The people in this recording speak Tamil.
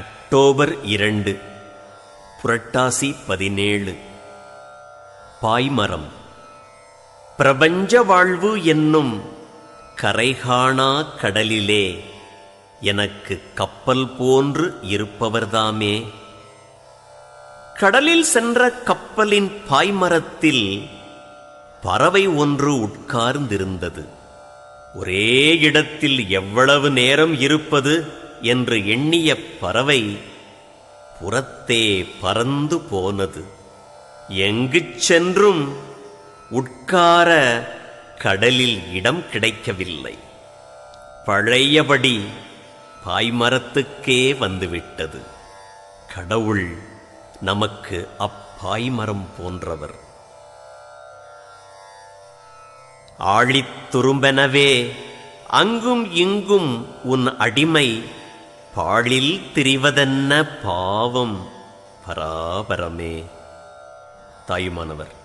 அக்டோபர் இரண்டு புரட்டாசி பதினேழு. பாய்மரம். பிரபஞ்ச வாழ்வு என்னும் கரைகாணா கடலிலே எனக்கு கப்பல் போன்று இருப்பவர்தாமே. கடலில் சென்ற கப்பலின் பாய்மரத்தில் பறவை ஒன்று உட்கார்ந்திருந்தது. ஒரே இடத்தில் எவ்வளவு நேரம் இருப்பது? என்று எண்ணிய பறவை புறத்தே பறந்து போனது. எங்குச் சென்றும் உட்கார கடலில் இடம் கிடைக்கவில்லை. பழையபடி பாய்மரத்துக்கே வந்துவிட்டது. கடவுள் நமக்கு அப்பாய்மரம் போன்றவர். ஆழித் துரும்பெனவே அங்கும் இங்கும் உன் அடிமை பாழில் திரிவதென்ன பாவம்? பராபரமே. தாயுமானவர்.